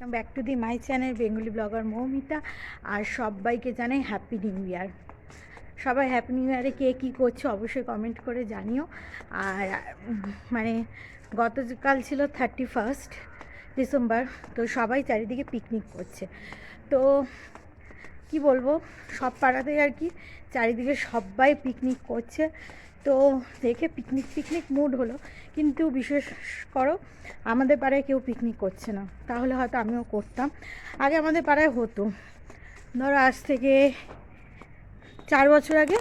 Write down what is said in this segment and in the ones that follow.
Welcome back to the my channel Bengali blogger Moumita আর সবাইকে জানাই happy new year সবাই happy new ইয়ারে কে কী করছে অবশ্যই কমেন্ট করে জানিও। আর মানে গতকাল ছিল থার্টি ফার্স্ট ডিসেম্বর তো সবাই চারিদিকে পিকনিক করছে। তো, কি বলব, সব পাড়াতেই আর কি, চারিদিকে সবাই পিকনিক করছে। তো দেখে পিকনিক পিকনিক মুড হলো। কিন্তু বিশেষ করো, আমাদের পাড়ায় কেউ পিকনিক করছে না। তাহলে হয়তো আমিও করতাম। আগে আমাদের পাড়ায় হতো। ধরো আজ থেকে চার বছর আগে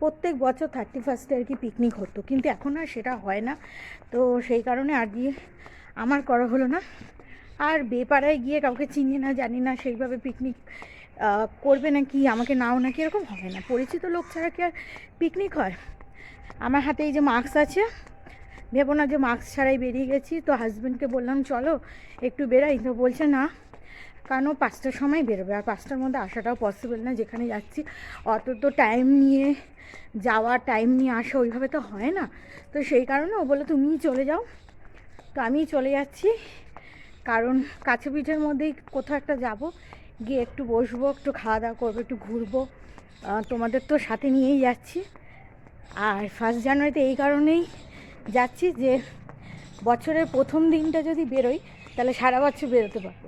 প্রত্যেক বছর থার্টি ফার্স্টে আর কি পিকনিক হতো। কিন্তু এখন আর সেটা হয় না। তো সেই কারণে আর গিয়ে আমার করা হলো না। আর বেপাড়ায় গিয়ে কাউকে চিনি না, জানি না, সেইভাবে পিকনিক করবে নাকি, আমাকে নাও নাকি এরকম? হবে না। পরিচিত লোক ছাড়া কি আর পিকনিক হয়? আমার হাতে এই যে মাস্ক আছে, ভেবো না যে মাস্ক ছাড়াই বেরিয়ে গেছি। তো হাজব্যান্ডকে বললাম, চলো একটু বেরাই। তো বলছে, না কারণ পাঁচটার সময় বেরোবে? আর পাঁচটার মধ্যে আসাটাও পসিবল না, যেখানে যাচ্ছি অত তো টাইম নিয়ে, যাওয়া টাইম নিয়ে আসা ওইভাবে তো হয় না। তো সেই কারণে ও বলে তুমিই চলে যাও। তো আমি চলে যাচ্ছি। কারণ কাছে পিঠের মধ্যেই কোথাও একটা যাব, গিয়ে একটু বসবো, একটু খাওয়া দাওয়া করব, একটু ঘুরবো। তোমাদের তো সাথে নিয়েই যাচ্ছি। আর ফার্স্ট জানুয়ারিতে এই কারণেই যাচ্ছি যে বছরের প্রথম দিনটা যদি বেরোই, তাহলে সারা বছর বেরোতে পারব।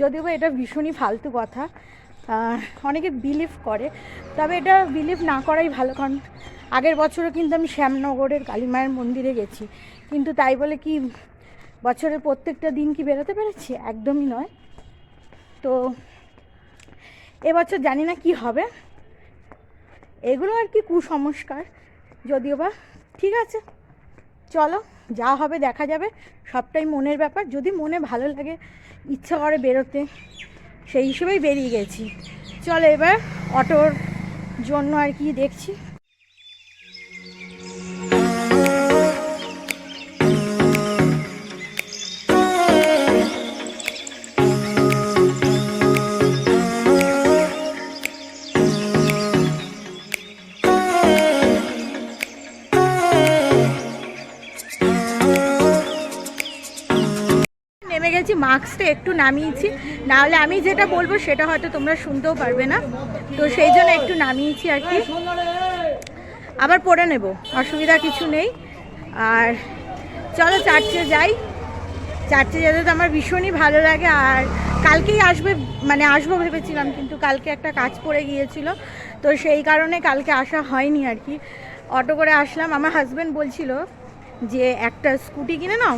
যদিও বা এটা ভীষণই ফালতু কথা অনেকে বিলিভ করে, তবে এটা বিলিভ না করাই ভালো, কারণ আগের বছরও কিন্তু আমি শ্যামনগরের কালীমায়ের মন্দিরে গেছি। কিন্তু তাই বলে কি, বছরের প্রত্যেকটা দিন কি বেরোতে পেরেছি? একদমই নয়। তো এবছর জানি না কি হবে। এগুলো আর কি কুসংস্কার। যদিও বা ঠিক আছে। চলো, যা হবে দেখা যাবে। সবটাই মনের ব্যাপার। যদি মনে ভালো লাগে, ইচ্ছা করে বেরোতে, সেই হিসেবেই বেরিয়ে গেছি। চলো এবার অটোর জন্য আর কি দেখছি। মাস্কটা একটু নামিয়েছি। নাহলে আমি যেটা বলব সেটা হয়তো তোমরা শুনতেও পারবে না। তো সেই জন্য একটু নামিয়েছি আর কি। আবার পরে নেব, অসুবিধা কিছু নেই। আর চলো চার্চে যাই। চার্চে যেতে তো আমার ভীষণই ভালো লাগে। আর কালকেই আসবে মানে আসব ভেবেছিলাম, কিন্তু কালকে একটা কাজ পড়ে গিয়েছিল। তো সেই কারণে কালকে আসা হয়নি আর কি। অটো করে আসলাম। আমার হাজব্যান্ড বলছিল যে, একটা স্কুটি কিনে নাও।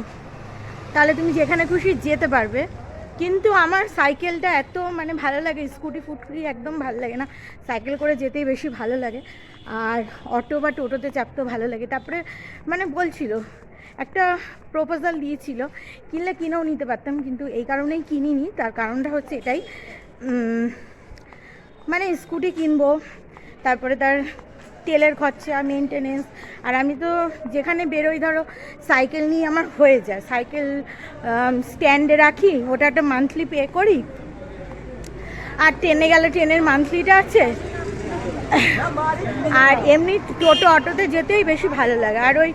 তাহলে তুমি যেখানে খুশি যেতে পারবে। কিন্তু আমার সাইকেলটা এত মানে ভালো লাগে, স্কুটি ফুটকুটি একদম ভালো লাগে না। সাইকেল করে যেতেই বেশি ভালো লাগে। আর অটো বা টোটোতে চাপতেও ভালো লাগে। তারপরে মানে বলছিল, একটা প্রপোজাল দিয়েছিল, কিনলে কিনেও নিতে পারতাম, কিন্তু এই কারণেই কিনিনি। তার কারণটা হচ্ছে এটাই মানে স্কুটি কিনবো, তারপরে তার তেলের খরচা মেনটেনেন্স আর আমি তো যেখানে বেরোই, ধরো সাইকেল নিয়ে আমার হয়ে যায়। সাইকেল স্ট্যান্ডে রাখি, ওটা একটা মান্থলি পে করি। আর ট্রেনে গেলে ট্রেনের মান্থলিটা আছে। আর এমনি টোটো অটোতে যেতেই বেশি ভালো লাগে। আর ওই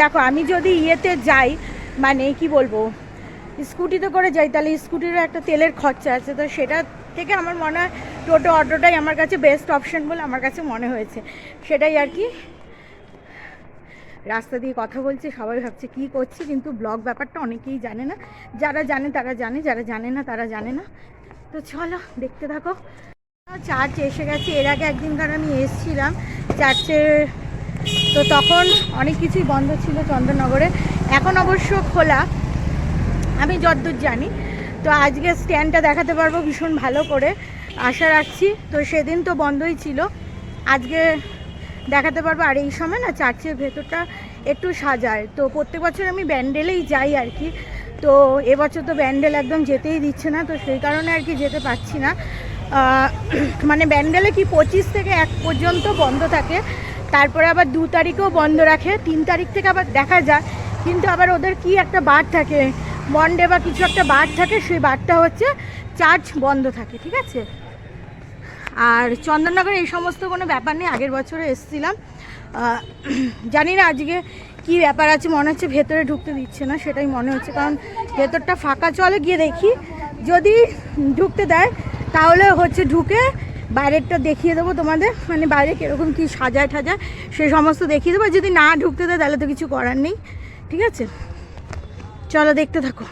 দেখো, আমি যদি ইয়েতে যাই মানে কি বলব স্কুটিতে করে যাই, তাহলে স্কুটিরও একটা তেলের খরচা আছে। তো সেটা থেকে আমার মনে হয় টোটো অটোটাই আমার কাছে বেস্ট অপশন বলে আমার কাছে মনে হয়েছে। সেটাই আর কি। রাস্তা দিয়ে কথা বলছি, সবাই ভাবছে কী করছি, কিন্তু ব্লগ ব্যাপারটা অনেকেই জানে না। যারা জানে, তারা জানে, যারা জানে না, তারা জানে না। তো চলো, দেখতে থাকো। চার্চ এসে গেছে। এর আগে একদিন একদিনকার আমি এসেছিলাম চার্চে। তো তখন অনেক কিছুই বন্ধ ছিল চন্দননগরে এখন অবশ্য খোলা। আমি যতদূর জানি। তো আজকে স্ট্যান্ডটা দেখাতে পারব ভীষণ ভালো করে, আশা রাখছি। তো সেদিন তো বন্ধই ছিল। আজকে দেখাতে পারব আর এই সময় না চার্চের ভেতরটা একটু সাজায়। তো প্রত্যেক বছর আমি ব্যান্ডেলেই যাই আর কি। তো এবছর তো ব্যান্ডেল একদম যেতেই দিচ্ছে না, তো সেই কারণে আর কি যেতে পারছি না। মানে ব্যান্ডেলে কি পঁচিশ থেকে এক পর্যন্ত বন্ধ থাকে। তারপরে আবার দু তারিখেও বন্ধ রাখে। তিন তারিখ থেকে আবার দেখা যায়। কিন্তু আবার ওদের কি একটা বার থাকে মন্ডে বা কিছু একটা বার থাকে, সেই বারটা হচ্ছে চার্জ বন্ধ থাকে, ঠিক আছে? আর চন্দননগরে এই সমস্ত কোনো ব্যাপার নেই, আগের বছরে এসেছিলাম। জানি না আজকে কি ব্যাপার আছে, মনে হচ্ছে ভেতরে ঢুকতে দিচ্ছে না, সেটাই মনে হচ্ছে, কারণ ভেতরটা ফাঁকা চলে, গিয়ে দেখি। যদি ঢুকতে দেয়, তাহলে হচ্ছে ঢুকে বাইরেরটা দেখিয়ে দেবো তোমাদের মানে বাইরে কীরকম কী সাজায় ঠাজায় সে সমস্ত দেখিয়ে দেবো। যদি না ঢুকতে দেয়, তাহলে তো কিছু করার নেই, ঠিক আছে? চলো দেখতে থাকো।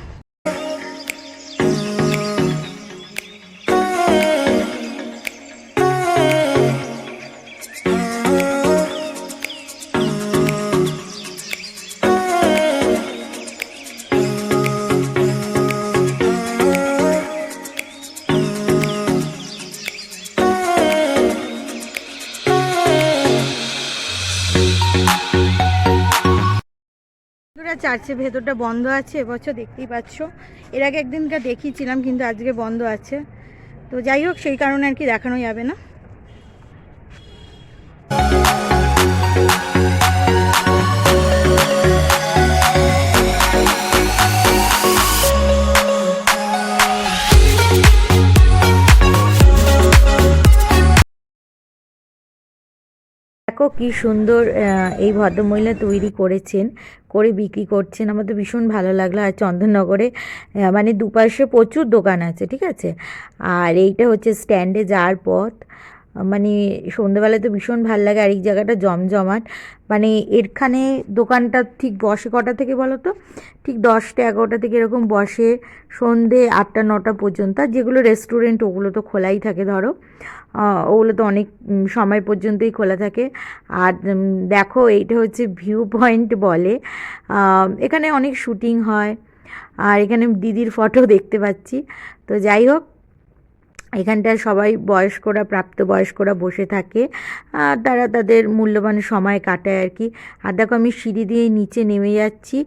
চার্চের ভেতরটা বন্ধ আছে, এবছর দেখতেই পাচ্ছ। এর আগে একদিনকার দেখিয়েছিলাম, কিন্তু আজকে বন্ধ আছে। তো যাই হোক, সেই কারণে আর কি দেখানো যাবে না। দেখো কি সুন্দর এই ভদ্রমহিলা তৈরি করেছেন, করে বিক্রি করছেন। আমার তো ভীষণ ভালো লাগল। আর চন্দননগরে মানে দুপাশে প্রচুর দোকান আছে, ঠিক আছে? আর এইটা হচ্ছে স্ট্যান্ডে যাওয়ার পথ। মানে সন্ধ্যেবেলায় তো ভীষণ ভালো লাগে আর এই জায়গাটা জমজমাট। মানে এরখানে দোকানটা ঠিক বসে কটা থেকে বলো তো? ঠিক দশটা এগারোটা থেকে এরকম বসে সন্ধে আটটা, নটা পর্যন্ত। যেগুলো রেস্টুরেন্ট ওগুলো তো খোলাই থাকে ধরো। ওগুলো তো অনেক সময় পর্যন্তই খোলা থাকে। আর দেখো এইটা হচ্ছে ভিউ পয়েন্ট বলে। এখানে অনেক শুটিং হয়। আর এখানে দিদির ফটো দেখতে পাচ্ছি। তো যাই হোক এখানটায় সবাই বয়স্করা, প্রাপ্তবয়স্করা বসে থাকে। আর তারা তাদের মূল্যবান সময় কাটায় আর কি। আর দেখো আমি সিঁড়ি দিয়ে নিচে নেমে যাচ্ছি।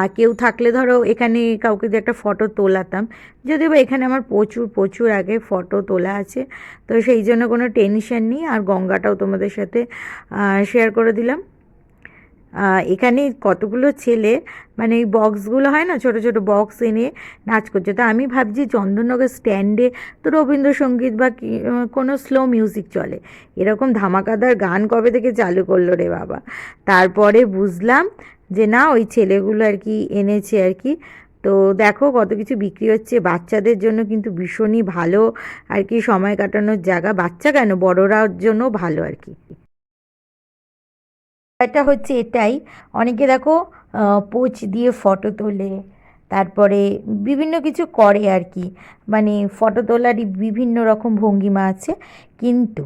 আর কেউ থাকলে ধরো এখানে কাউকে দিয়ে একটা ফটো তোলাতাম। যদিও বা এখানে আমার প্রচুর প্রচুর আগে ফটো তোলা আছে। তো সেই জন্য কোনো টেনশন নেই। আর গঙ্গাটাও তোমাদের সাথে শেয়ার করে দিলাম। এখানে কতগুলো ছেলে মানে এই বক্সগুলো হয় না, ছোট ছোট বক্স এনে নাচ করছে। তো আমি ভাবছি চন্দননগর স্ট্যান্ডে তো রবীন্দ্রসঙ্গীত বা কোনো স্লো মিউজিক চলে। এরকম ধামাকাদার গান কবে থেকে চালু করল রে বাবা? তারপরে বুঝলাম যে না, ওই ছেলেগুলো আর কি এনেছে আর কি। তো দেখো কত কিছু বিক্রি হচ্ছে। বাচ্চাদের জন্য কিন্তু ভীষণই ভালো আর কি সময় কাটানোর জায়গা। বাচ্চা কেন? বড়রার জন্য ভালো আর কি। এটা হচ্ছে এটাই। অনেকে দেখো পোচ দিয়ে ফটো তোলে, তারপরে বিভিন্ন কিছু করে আর কি মানে ফটো তোলারই বিভিন্ন রকম ভঙ্গিমা আছে। কিন্তু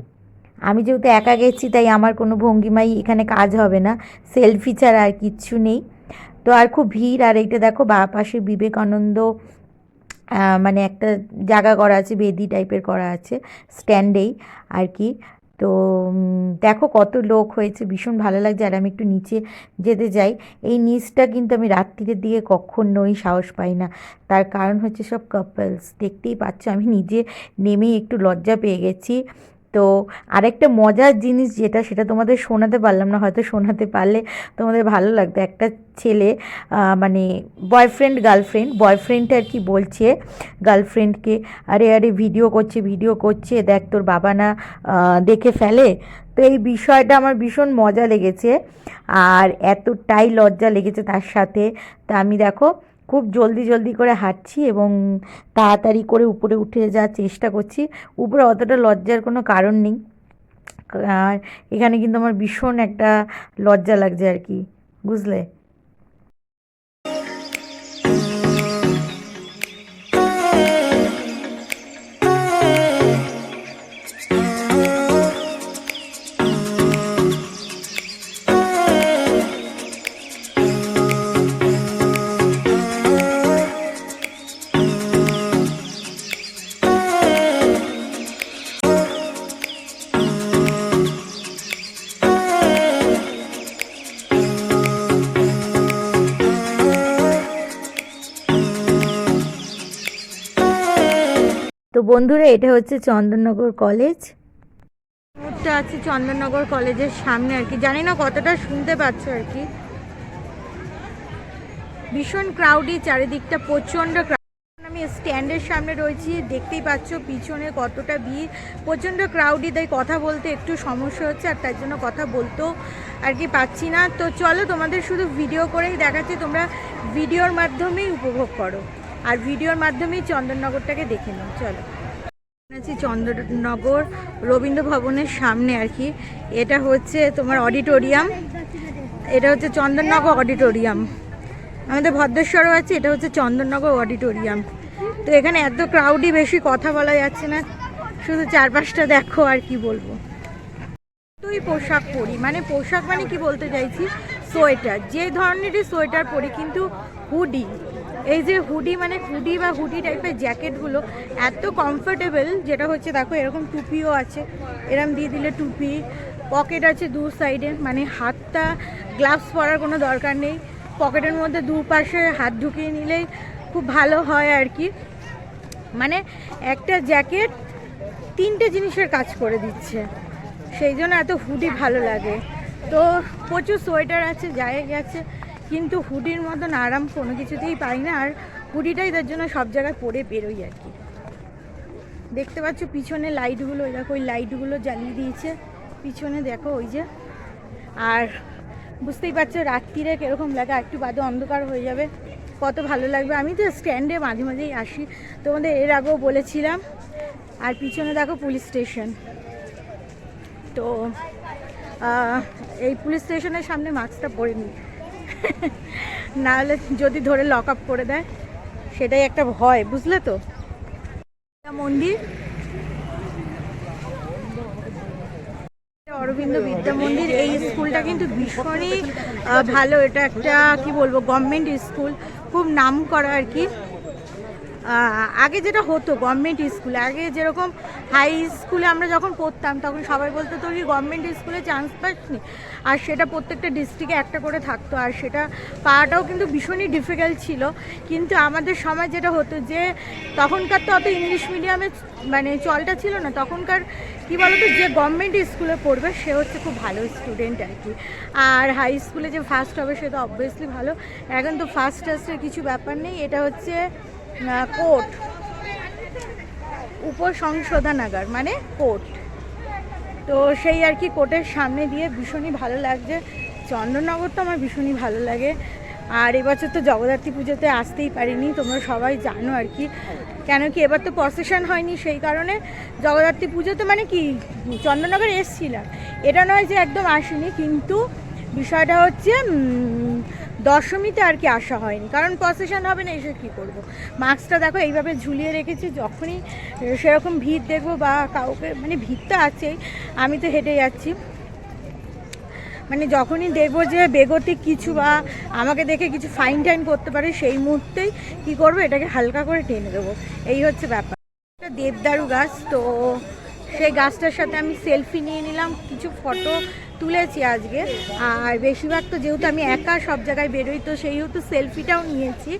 আমি যেহেতু একা গেছি, তাই আমার কোনো ভঙ্গিমাই এখানে কাজ হবে না। সেলফি ছাড়া আর কিচ্ছু নেই। তো আর খুব ভিড়। আর এইটা দেখো, বা পাশে বিবেকানন্দ মানে একটা জায়গা করা আছে, বেদি টাইপের করা আছে স্ট্যান্ডেই আর কি তো দেখো কত লোক হয়েছে, ভীষণ ভালো লাগছে। আর আমি একটু নিচে যেতে যাই। এই নিচটা কিন্তু আমি রাত্রিরের দিকে কখনোই সাহস পাই না। তার কারণ হচ্ছে সব কাপলস দেখতেই পাচ্ছ, আমি নিজে নেমেই একটু লজ্জা পেয়ে গেছি। তো আরেকটা মজার জিনিস যেটা, সেটা তোমাদের শোনাতে পারলাম না, হয়তো শোনাতে পারলে তোমাদের ভালো লাগতো একটা ছেলে মানে বয়ফ্রেন্ড গার্লফ্রেন্ড বয়ফ্রেন্ড আর কি বলছে গার্লফ্রেন্ডকে আরে আরে ভিডিও করছে ভিডিও করছে, দেখ তোর বাবা না দেখে ফেলে। তো এই বিষয়টা আমার ভীষণ মজা লেগেছে, আর এতটাই লজ্জা লেগেছে তার সাথে। তা আমি দেখো খুব জলদি জলদি করে হাঁটছি এবং তাড়াতাড়ি করে উপরে উঠে যাওয়ার চেষ্টা করছি। উপরে অতটা লজ্জার কোনো কারণ নেই। আর এখানে কিন্তু আমার ভীষণ একটা লজ্জা লাগছে আর কি, বুঝলে? বন্ধুরা, এটা হচ্ছে চন্দননগর কলেজ। মুহূর্তে আছে চন্দননগর কলেজের সামনে আর কি। জানি না কতটা শুনতে পাচ্ছ আর কি। ভীষণ ক্রাউডি চারিদিকটা প্রচণ্ড আমি স্ট্যান্ডের সামনে রয়েছি, দেখতেই পাচ্ছ পিছনে কতটা ভিড়। প্রচণ্ড ক্রাউডি তাই কথা বলতে একটু সমস্যা হচ্ছে আর তার জন্য কথা বলতেও আর কি পাচ্ছি না। তো চলো তোমাদের শুধু ভিডিও করেই দেখাচ্ছি, তোমরা ভিডিওর মাধ্যমেই উপভোগ করো। আর ভিডিওর মাধ্যমেই চন্দননগরটাকে দেখে নাও, চলো। আছি চন্দননগর রবীন্দ্র ভবনের সামনে আর কি। এটা হচ্ছে তোমার অডিটোরিয়াম। এটা হচ্ছে চন্দননগর অডিটোরিয়াম। আমাদের ভদ্রেশ্বরও আছে, এটা হচ্ছে চন্দননগর অডিটোরিয়াম। তো এখানে এত ক্রাউডই বেশি কথা বলা যাচ্ছে না। শুধু চারপাশটা দেখো আর কি বলব। তুই পোশাক পরি। মানে পোশাক মানে কি বলতে চাইছি? সোয়েটার। যে ধরনেরই সোয়েটার পরি, কিন্তু হুডি। এই যে হুডি মানে হুডি বা হুডি টাইপের জ্যাকেটগুলো এত কমফোর্টেবল যেটা হচ্ছে দেখো এরকম টুপিও আছে। এরম দিয়ে দিলে টুপি পকেট আছে দু সাইডে মানে হাতটা গ্লাভস পরার কোনো দরকার নেই। পকেটের মধ্যে দুপাশে হাত ঢুকিয়ে নিলেই খুব ভালো হয় আর কি। মানে একটা জ্যাকেট তিনটে জিনিসের কাজ করে দিচ্ছে। সেই জন্য এত হুডি ভালো লাগে। তো প্রচুর সোয়েটার আছে যাই আছে। কিন্তু হুডির মতন আরাম কোনো কিছুতেই পাই না, আর হুডিটাই তার জন্য সব জায়গায় পরে বেরোই আর কি। দেখতে পাচ্ছ পিছনে লাইটগুলো ওই দেখো, ওই লাইটগুলো জ্বালিয়ে দিয়েছে। পিছনে দেখো ওই যে, আর বুঝতেই পারছ রাত্রিরে কীরকম লাগে একটু বাদে অন্ধকার হয়ে যাবে, কত ভালো লাগবে। আমি তো স্ট্যান্ডে মাঝে মাঝেই আসি, তোমাদের এর আগেও বলেছিলাম। আর পিছনে দেখো পুলিশ স্টেশন। তো এই পুলিশ স্টেশনের সামনে মাস্কটা পরে নিই। নাহলে যদি ধরে লক আপ করে দেয়, সেটাই একটা ভয়, বুঝলে তো? মন্দির। অরবিন্দ বিদ্যা মন্দির, এই স্কুলটা কিন্তু ভীষণই ভালো। এটা একটা, কি বলব গভর্নমেন্ট স্কুল। খুব নাম করা আর কি। আগে যেটা হতো গভর্নমেন্ট স্কুলে আগে যেরকম হাই স্কুলে আমরা যখন পড়তাম, তখন সবাই বলতো তোর কি গভর্নমেন্ট স্কুলে চান্স পাসনি আর সেটা প্রত্যেকটা ডিস্ট্রিক্টে একটা করে থাকতো। আর সেটা পাওয়াটাও কিন্তু ভীষণই ডিফিকাল্ট ছিল। কিন্তু আমাদের সময় যেটা হতো যে, তখনকার তো অত ইংলিশ মিডিয়ামে মানে চলটা ছিল না। তখনকার কি বলতো, যে গভর্নমেন্ট স্কুলে পড়বে, সে হচ্ছে খুব ভালো স্টুডেন্ট আর কি। আর হাই স্কুলে যে ফার্স্ট হবে, সে তো অবভিয়াসলি ভালো। এখন তো ফার্স্ট টাস্টের কিছু ব্যাপার নেই। এটা হচ্ছে কোর্ট। উপ সংশোধনাগার মানে কোর্ট। তো সেই আর কি কোর্টের সামনে দিয়ে ভীষণই ভালো লাগছে। চন্দননগর তো আমার ভীষণই ভালো লাগে। আর এবছর তো জগদ্ধাত্রী পুজোতে আসতেই পারিনি, তোমরা সবাই জানো আর কি। কেন কি এবার তো প্রসেশন হয়নি সেই কারণে। জগদ্ধাত্রী পুজোতে মানে কি, চন্দননগর এসছিলাম। এটা নয় যে একদম আসিনি, কিন্তু বিষয়টা হচ্ছে দশমীতে আর কি আসা হয়নি। কারণ প্রসেশন হবে না, এসে কী করব? মাস্কটা দেখো এইভাবে ঝুলিয়ে রেখেছি, যখনই সেরকম ভিড় দেখব বা কাউকে মানে ভিড় তো আছেই, আমি তো হেঁটে যাচ্ছি। মানে যখনই দেখব যে বেগতিক কিছু বা আমাকে দেখে কিছু ফাইন টাইন করতে পারে, সেই মুহূর্তেই কি করব, এটাকে হালকা করে টেনে দেবো। এই হচ্ছে ব্যাপার। একটা দেবদারু গাছ, তো সেই গাছটার সাথে আমি সেলফি নিয়ে নিলাম, কিছু ফটো তুলেছি আজকে। আর বেশিরভাগ তো যেহেতু আমি একা সব জায়গায় বেরোই, তো সেইহেতু সেলফিটাও নিয়েছি।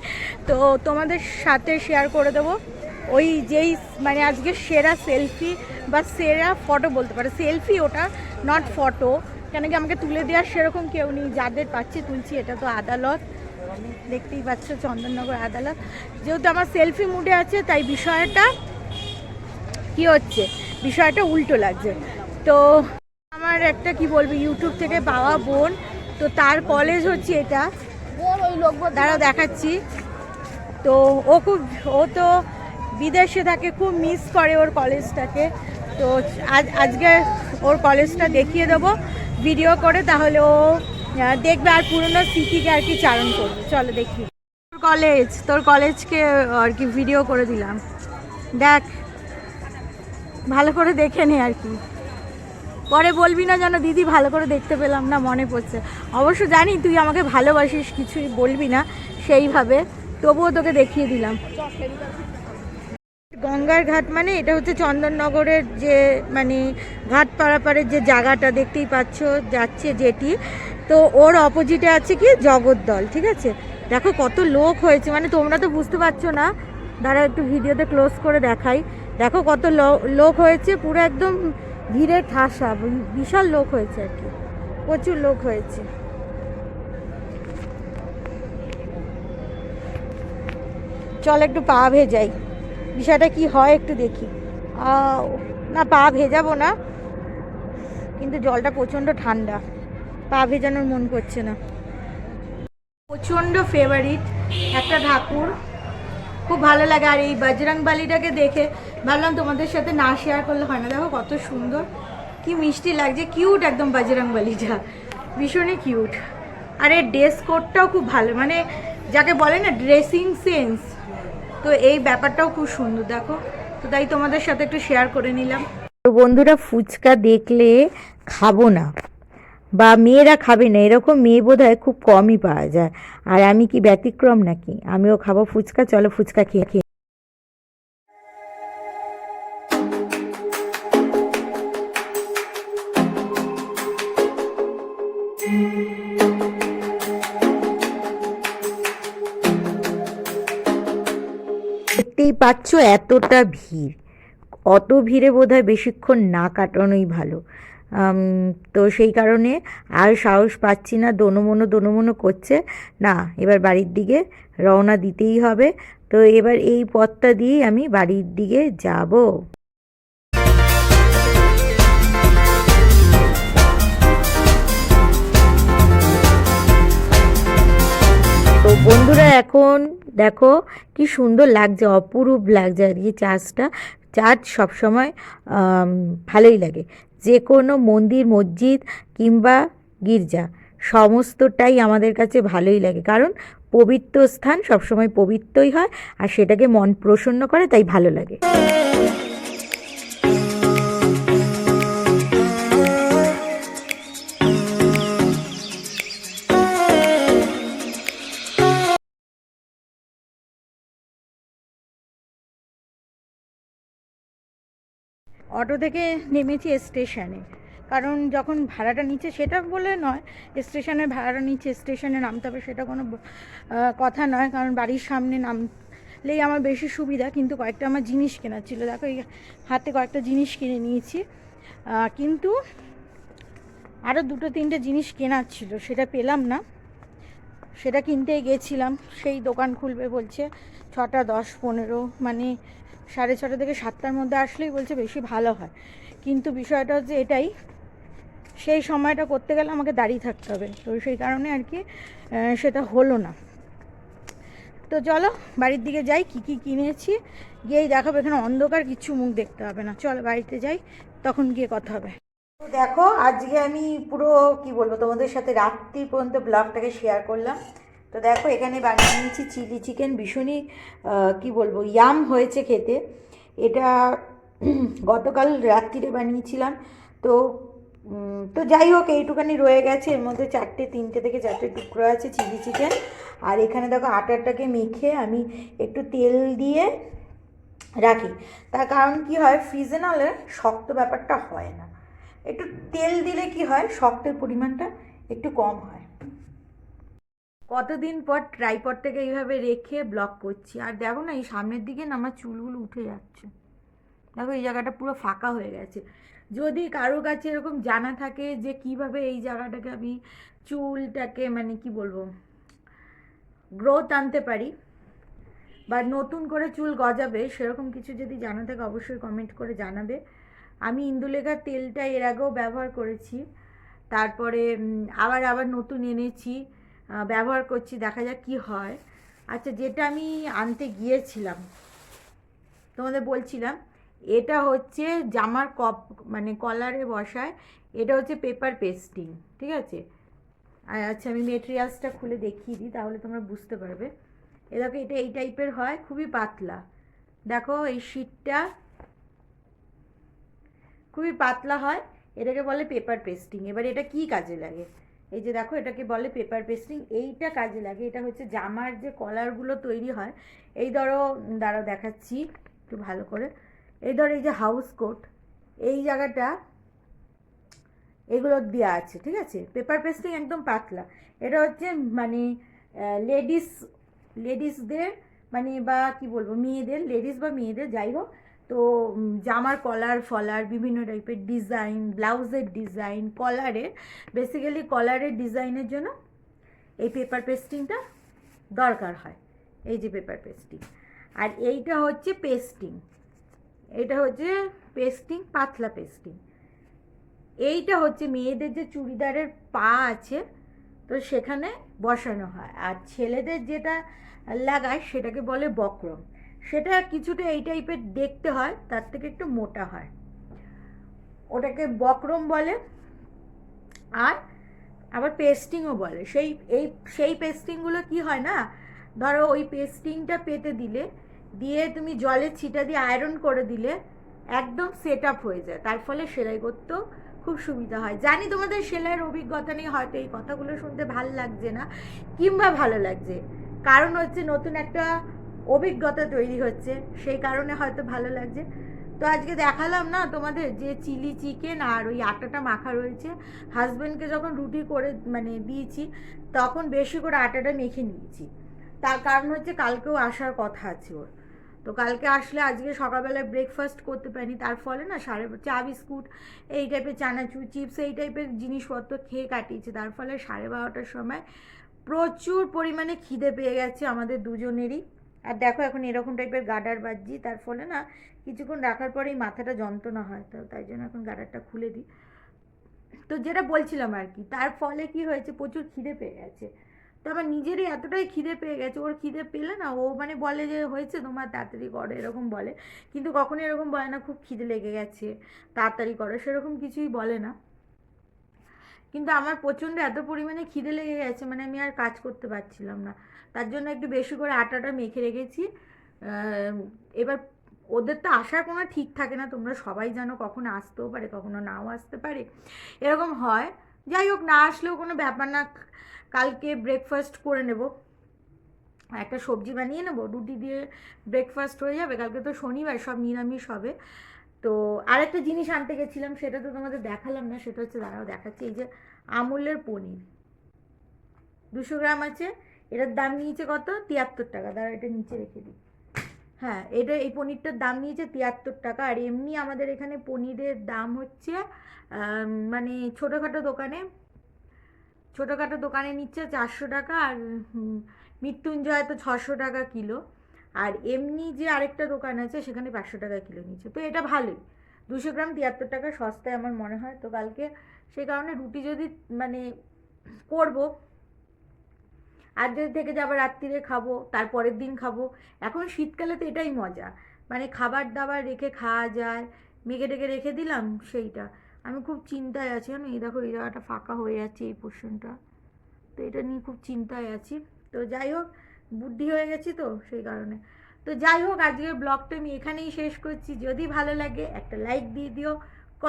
তো তোমাদের সাথে শেয়ার করে দেবো। ওই যেই মানে আজকে সেরা সেলফি বা সেরা ফটো বলতে পারে। সেলফি ওটা নট ফটো কেন কি আমাকে তুলে দেওয়ার সেরকম কেউ নেই। যাদের পাচ্ছি তুলছি, এটা তো আদালত। দেখতেই পাচ্ছ চন্দননগর আদালত। যেহেতু আমার সেলফি মুডে আছে, তাই বিষয়টা কি হচ্ছে? বিষয়টা উল্টো লাগছে। তো আমার একটা, কি বলব ইউটিউব থেকে পাওয়া বোন, তো তার কলেজ হচ্ছে এটা। দাঁড়াও দেখাচ্ছি। তো ও খুব, ও তো বিদেশে থাকে, খুব মিস করে ওর কলেজটাকে তো আজ, আজকে ওর কলেজটা দেখিয়ে দেবো ভিডিও করে, তাহলে ও দেখবে আর পুরনো স্মৃতিকে আর কি চারণ করবে। চলো দেখি। তোর কলেজ তোর কলেজকে আর কি ভিডিও করে দিলাম। দেখ, ভালো করে দেখে নে আর কি। পরে বলবি না যেন দিদি ভালো করে দেখতে পেলাম না, মনে পড়ছে। অবশ্য জানি তুই আমাকে ভালোবাসিস, কিছুই বলবি না সেইভাবে। তবুও তোকে দেখিয়ে দিলাম। গঙ্গার ঘাট মানে এটা হচ্ছে চন্দননগরের যে মানে ঘাট পাড়াপাড়ের যে জায়গাটা দেখতেই পাচ্ছ, যাচ্ছে যেটি। তো ওর অপোজিটে আছে কি? জগদ্দল, ঠিক আছে? দেখো কত লোক হয়েছে মানে তোমরা তো বুঝতে পারছ না। দাঁড়া একটু ভিডিওতে ক্লোজ করে দেখাই। দেখো কত লোক হয়েছে, পুরো একদম ভিড়ে ঠাসা বিশাল লোক হয়েছে আর কি। প্রচুর লোক হয়েছে। চল একটু পা ভেজাই। বিষয়টা কি হয় একটু দেখি। না, পা ভেজাবো না। কিন্তু জলটা প্রচণ্ড ঠান্ডা। পা ভেজানোর মন করছে না। প্রচণ্ড ফেভারিট একটা ঠাকুর। খুব ভালো লাগে। আর এই বজরং বালিটাকে দেখে ভাবলাম তোমাদের সাথে না শেয়ার করলে হয় না। দেখো কত সুন্দর, কি মিষ্টি লাগছে কিউট একদম বজরং বালিটা। ভীষণই কিউট আর এর ড্রেস কোডটাও খুব ভালো মানে যাকে বলে না ড্রেসিং সেন্স তো এই ব্যাপারটাও খুব সুন্দর, দেখো। তো তাই তোমাদের সাথে একটু শেয়ার করে নিলাম। তো বন্ধুরা, ফুচকা দেখলে খাব না। বা মেয়েরা খাবে না, এরকম মেয়ে বোধ হয় খুব কমই পাওয়া যায়। আর আমি কি ব্যতিক্রম নাকি? আমিও খাব ফুচকা, চলো ফুচকা খেয়ে খেয়ে দেখতেই পাচ্ছ এতটা ভিড়। অত ভিড়ে বোধ হয় বেশিক্ষণ না কাটানোই ভালো। তো সেই কারণে আর সাহস পাচ্ছি না দোনোমনো দোনোমনো করছে। না, এবার বাড়ির দিকে রওনা দিতেই হবে। তো এবার এই পথটা দিয়েই আমি বাড়ির দিকে যাব। তো বন্ধুরা, এখন দেখো কি সুন্দর লাগছে, অপরূপ লাগছে আর কি চার্চটা চার্চ সবসময় ভালোই লাগে। যে কোনো মন্দির, মসজিদ কিংবা গির্জা, সমস্তটাই আমাদের কাছে ভালোই লাগে। কারণ পবিত্র স্থান সবসময় পবিত্রই হয় আর সেটাকে মন প্রসন্ন করে, তাই ভালো লাগে। অটো থেকে নেমেছি স্টেশনে। কারণ যখন ভাড়াটা নিচ্ছে সেটা বলে নয় স্টেশনের ভাড়াটা নিচ্ছে, স্টেশনে নামতে হবে সেটা কোনো কথা নয়। কারণ বাড়ির সামনে নামলেই আমার বেশি সুবিধা, কিন্তু কয়েকটা আমার জিনিস কেনার ছিল। দেখো, এই হাতে কয়েকটা জিনিস কিনে নিয়েছি। কিন্তু আরও দুটো, তিনটে জিনিস কেনার ছিল, সেটা পেলাম না। সেটা কিনতে গেছিলাম। সেই দোকান খুলবে বলছে, ছটা, দশ, পনেরো মানে সাড়ে ছটা থেকে সাতটার মধ্যে আসলেই বলছে বেশি ভালো হয়। কিন্তু বিষয়টা হচ্ছে এটাই, সেই সময়টা করতে গেলে আমাকে দাঁড়িয়ে থাকতে হবে। তো সেই কারণে আর কি সেটা হলো না। তো চলো, বাড়ির দিকে যাই, কি কি কিনেছি। গিয়েই দেখাবো, এখানে অন্ধকার কিচ্ছু মুখ দেখতে হবে না। চলো, বাড়িতে যাই, তখন গিয়ে কথা হবে। দেখো, আজকে আমি পুরো, কি বলব, তোমাদের সাথে রাত্রি পর্যন্ত ব্লগটাকে শেয়ার করলাম। তো দেখো, এখানে বানিয়ে নিয়েছি চিলি চিকেন, ভীষণই কি বলব ইয়াম হয়েছে খেতে। এটা গতকাল রাত্রিরে বানিয়েছিলাম। তো তো যাই হোক, এইটুখানি রয়ে গেছে। এর মধ্যে চারটে, তিনটে থেকে চারটে টুকরো আছে চিলি চিকেন। আর এখানে দেখো, আটাটাকে মেখে আমি একটু তেল দিয়ে রাখি। তার কারণ কি হয়, ফ্রিজে না হলে শক্ত ব্যাপারটা হয় না। একটু তেল দিলে কি হয়, শক্তের পরিমাণটা একটু কম হয়। কতদিন পর ট্রাইপডটাকে এইভাবে রেখে ব্লক করছি? আর দেখো না, এই সামনের দিকে না আমার চুলগুলো উঠে যাচ্ছে। দেখো, এই জায়গাটা পুরো ফাঁকা হয়ে গেছে। যদি কারও কাছে এরকম জানা থাকে যে কীভাবে এই জায়গাটাকে আমি চুলটাকে মানে কি বলব গ্রোথ আনতে পারি বা নতুন করে চুল গজাবে, সেরকম কিছু যদি জানা থাকে অবশ্যই কমেন্ট করে জানাবে। আমি ইন্দুলেখার তেলটা এর আগেও ব্যবহার করেছি। তারপরে আবার আবার নতুন এনেছি। ব্যবহার করছি, দেখা যাক কি হয়। আচ্ছা যেটা আমি আনতে গিয়েছিলাম, তোমাদের বলছিলাম, এটা হচ্ছে জামার কপ মানে কলারে বসায়, এটা হচ্ছে পেপার পেস্টিং, ঠিক আছে? আচ্ছা আমি মেটেরিয়ালসটা খুলে দেখিয়ে দিই, তাহলে তোমরা বুঝতে পারবে। এ দেখো, এটা এই টাইপের হয়, খুবই পাতলা। দেখো, এই শীটটা খুবই পাতলা হয়, এটাকে বলে পেপার পেস্টিং। এবার এটা কি কাজে লাগে? এই যে দেখো, এটাকে বলে পেপার পেস্টিং এইটা কাজে লাগে। এটা হচ্ছে জামার যে কলারগুলো তৈরি হয়, এই ধরো, দাঁড়াও দেখাচ্ছি একটু ভালো করে। এই ধরো, এই যে হাউস কোট এই জায়গাটা এগুলো দেওয়া আছে, ঠিক আছে? পেপার পেস্টিং একদম পাতলা। এটা হচ্ছে মানে লেডিস লেডিসদের মানে বা কি বলব, মেয়েদের লেডিস বা মেয়েদের, যাই হোক তো জামার কলার ফলার, বিভিন্ন টাইপের ডিজাইন, ব্লাউজের ডিজাইন, কলারের বেসিক্যালি কলারের ডিজাইনের জন্য এই পেপার পেস্টিংটা দরকার হয়। এই যে পেপার পেস্টিং আর এইটা হচ্ছে পেস্টিং এটা হচ্ছে পেস্টিং পাতলা পেস্টিং এইটা হচ্ছে মেয়েদের যে চুড়িদারের পা আছে, তো সেখানে বসানো হয়। আর ছেলেদের যেটা লাগায় সেটাকে বলে বক্রম। সেটা কিছুটা এই টাইপের দেখতে হয়, তার থেকে একটু মোটা হয়। ওটাকে বক্রম বলে, আর আবার পেস্টিংও বলে। সেই, এই, সেই পেস্টিংগুলো কি হয় না, ধরো ওই পেস্টিংটা পেতে দিলে, দিয়ে তুমি জলে ছিটা দিয়ে আয়রন করে দিলে, একদম সেট আপ হয়ে যায়। তার ফলে সেলাই করতেও খুব সুবিধা হয়। জানি তোমাদের সেলাইয়ের অভিজ্ঞতা নেই হয়তো এই কথাগুলো শুনতে ভালো লাগছে না, কিংবা ভালো লাগছে। কারণ হচ্ছে নতুন একটা অভিজ্ঞতা তৈরি হচ্ছে, সেই কারণে হয়তো ভালো লাগছে। তো আজকে দেখালাম না তোমাদের যে চিলি চিকেন আর ওই আটাটা মাখা রয়েছে। হাজব্যান্ডকে যখন রুটি করে মানে দিয়েছি, তখন বেশি করে আটাটা মেখে নিয়েছি। তার কারণ হচ্ছে কালকেও আসার কথা আছে ওর। তো কালকে আসলে আজকে সকালবেলায় ব্রেকফাস্ট করতে পারিনি, তার ফলে না সাড়ে চা বিস্কুট, এই টাইপের চানাচুর চিপস এই টাইপের জিনিসপত্র খেয়ে কাটিয়েছে। তার ফলে সাড়ে বারোটার সময় প্রচুর পরিমাণে খিদে পেয়ে গেছে আমাদের দুজনেরই। আর দেখো এখন এরকম টাইপের গাডার বাজছি, তার ফলে না কিছুক্ষণ রাখার পরেই মাথাটা যন্ত্রণা হয়, তো তাই জন্য এখন গাডারটা খুলে দিই। তো যেটা বলছিলাম আর কি, তার ফলে কি হয়েছে? প্রচুর খিদে পেয়ে গেছে। তো আমার নিজেরই এতটাই খিদে পেয়ে গেছে, ওর খিদে পেলে না ও মানে বলে যে হয়েছে তোমার, তাড়াতাড়ি করো, এরকম বলে। কিন্তু কখনো এরকম বলে না, খুব খিদে লেগে গেছে, তাড়াতাড়ি করো, সেরকম কিছুই বলে না। কিন্তু আমার প্রচণ্ড এত পরিমাণে খিদে লেগে গেছে মানে আমি আর কাজ করতে পারছিলাম না। তার জন্য একটু বেশি করে আটাটা মেখে রেখেছি। এবার ওদের তো আসার কোনো ঠিক থাকে না, তোমরা সবাই জানো কখনো আসতেও পারে, কখনো নাও আসতে পারে। এরকম হয়। যাই হোক, না আসলেও কোনো ব্যাপার না, কালকে ব্রেকফাস্ট করে নেব। একটা সবজি বানিয়ে নেব, রুটি দিয়ে ব্রেকফাস্ট হয়ে যাবে। কালকে তো শনিবার, সব নিরামিষ হবে। তো আরেকটা জিনিস আনতে গেছিলাম, সেটা তো তোমাদের দেখালাম না, সেটা হচ্ছে দাঁড়াও দেখাচ্ছি, এই যে আমুলের পনির। দুশো গ্রাম আছে, এটার দাম নিয়েছে কত? তিয়াত্তর টাকা দাঁড়া এটা নিচে রেখে দিই। হ্যাঁ এটা এই পনিরটার দাম নিয়েছে তিয়াত্তর টাকা, আর এমনি আমাদের এখানে পনিরের দাম হচ্ছে মানে ছোটোখাটো দোকানে ছোটোখাটো দোকানে নিচ্ছে চারশো টাকা, আর মৃত্যুঞ্জয় তো ছশো টাকা কিলো। আর এমনি যে আরেকটা দোকান আছে, সেখানে পাঁচশো টাকা কিলো নিচ্ছে। তো এটা ভালোই। দুশো গ্রাম তিয়াত্তর টাকা সস্তায় আমার মনে হয়। তো কালকে সেই কারণে রুটি যদি মানে করব, আর যদি থেকে যাব রাত্রিরে খাব তারপরের দিন খাব, এখন শীতকালে তো এটাই মজা। মানে খাবার দাবার রেখে খাওয়া যায়, মেঘে টেকে রেখে দিলাম সেইটা। আমি খুব চিন্তায় আছি জানো? এই দেখো, এই জায়গাটা ফাঁকা হয়ে যাচ্ছে এই পোর্শনটা তো এটা নিয়ে খুব চিন্তায় আছি। তো যাই হোক বুদ্ধি হয়ে গেছি তো সেই কারণে। তো যাই হোক, আজকের ব্লগটা আমি এখানেই শেষ করছি। যদি ভালো লাগে একটা লাইক দিয়ে দিও।